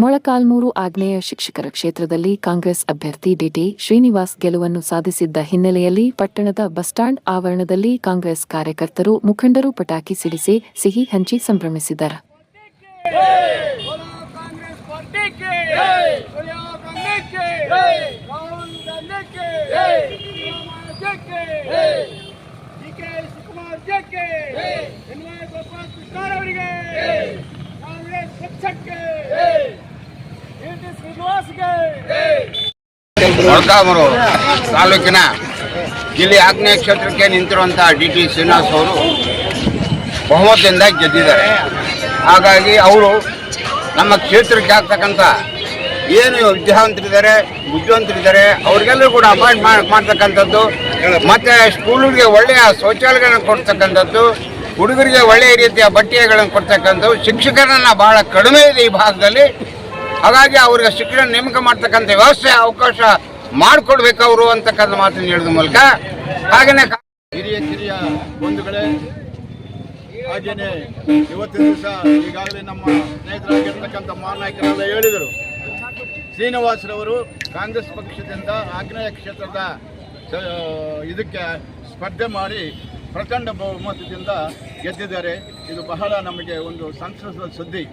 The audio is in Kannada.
ಮೊಳಕಾಲ್ಮೂರು ಆಗ್ನೇಯ ಶಿಕ್ಷಕರ ಕ್ಷೇತ್ರದಲ್ಲಿ ಕಾಂಗ್ರೆಸ್ ಅಭ್ಯರ್ಥಿ ಡಿಟಿ ಶ್ರೀನಿವಾಸ್ ಗೆಲುವನ್ನು ಸಾಧಿಸಿದ್ದ ಹಿನ್ನೆಲೆಯಲ್ಲಿ ಪಟ್ಟಣದ ಬಸ್ ಸ್ಟಾಂಡ್ ಆವರಣದಲ್ಲಿ ಕಾಂಗ್ರೆಸ್ ಕಾರ್ಯಕರ್ತರು ಮುಖಂಡರು ಪಟಾಕಿ ಸಿಡಿಸಿ ಸಿಹಿ ಹಂಚಿ ಸಂಭ್ರಮಿಸಿದರು. ಮೊಳಕಾಮೂರು ತಾಲೂಕಿನ ಇಲ್ಲಿ ಆಗ್ನೇಯ ಕ್ಷೇತ್ರಕ್ಕೆ ನಿಂತಿರುವಂತಹ ಡಿ ಟಿ ಶ್ರೀನಿವಾಸ್ ಅವರು ಬಹುಮತದಿಂದ ಗೆದ್ದಿದ್ದಾರೆ. ಹಾಗಾಗಿ ಅವರು ನಮ್ಮ ಕ್ಷೇತ್ರಕ್ಕೆ ಆಗ್ತಕ್ಕಂಥ ಏನು ವಿದ್ಯಾವಂತರಿದ್ದಾರೆ, ಬುದ್ಧಿವಂತರಿದ್ದಾರೆ, ಅವ್ರಿಗೆಲ್ಲರೂ ಕೂಡ ಅಪಾಯಿಂಟ್ ಮಾಡ್ತಕ್ಕಂಥದ್ದು, ಮತ್ತು ಸ್ಕೂಲ್ಗೆ ಒಳ್ಳೆಯ ಶೌಚಾಲಯಗಳನ್ನು ಕೊಡ್ತಕ್ಕಂಥದ್ದು, ಹುಡುಗರಿಗೆ ಒಳ್ಳೆಯ ರೀತಿಯ ಬಟ್ಟೆಗಳನ್ನು ಕೊಡ್ತಕ್ಕಂಥದ್ದು, ಶಿಕ್ಷಕರನ್ನು ಬಹಳ ಕಡಿಮೆ ಇದೆ ಈ ಭಾಗದಲ್ಲಿ. ಹಾಗಾಗಿ ಅವ್ರಿಗೆ ಶಿಕ್ಷಣ ನೇಮಕ ಮಾಡ್ತಕ್ಕಂಥ ವ್ಯವಸ್ಥೆ, ಅವಕಾಶ ಮಾಡಿಕೊಡ್ಬೇಕು ಅವರು ಅಂತಕ್ಕಂಥ ಮಾತನ್ನು ಹೇಳಿದ ಮೂಲಕ. ಹಾಗೆಯೇ ಹಿರಿಯ ಕಿರಿಯ ಬಂಧುಗಳೇ, ಹಾಗೇನೆ ಇವತ್ತಿನ ದಿವಸ ಈಗಾಗಲೇ ನಮ್ಮ ಸ್ನೇಹಿತರಾಗಿರ್ತಕ್ಕಂಥ ಮಹಾನಾಯಕರೆಲ್ಲ ಹೇಳಿದರು. ಶ್ರೀನಿವಾಸರವರು ಕಾಂಗ್ರೆಸ್ ಪಕ್ಷದಿಂದ ಆಗ್ನೇಯ ಕ್ಷೇತ್ರದ ಇದಕ್ಕೆ ಸ್ಪರ್ಧೆ ಮಾಡಿ ಪ್ರಚಂಡ ಬಹುಮತದಿಂದ ಗೆದ್ದಿದ್ದಾರೆ. ಇದು ಬಹಳ ನಮಗೆ ಒಂದು ಸಂತಸದ ಸುದ್ದಿ.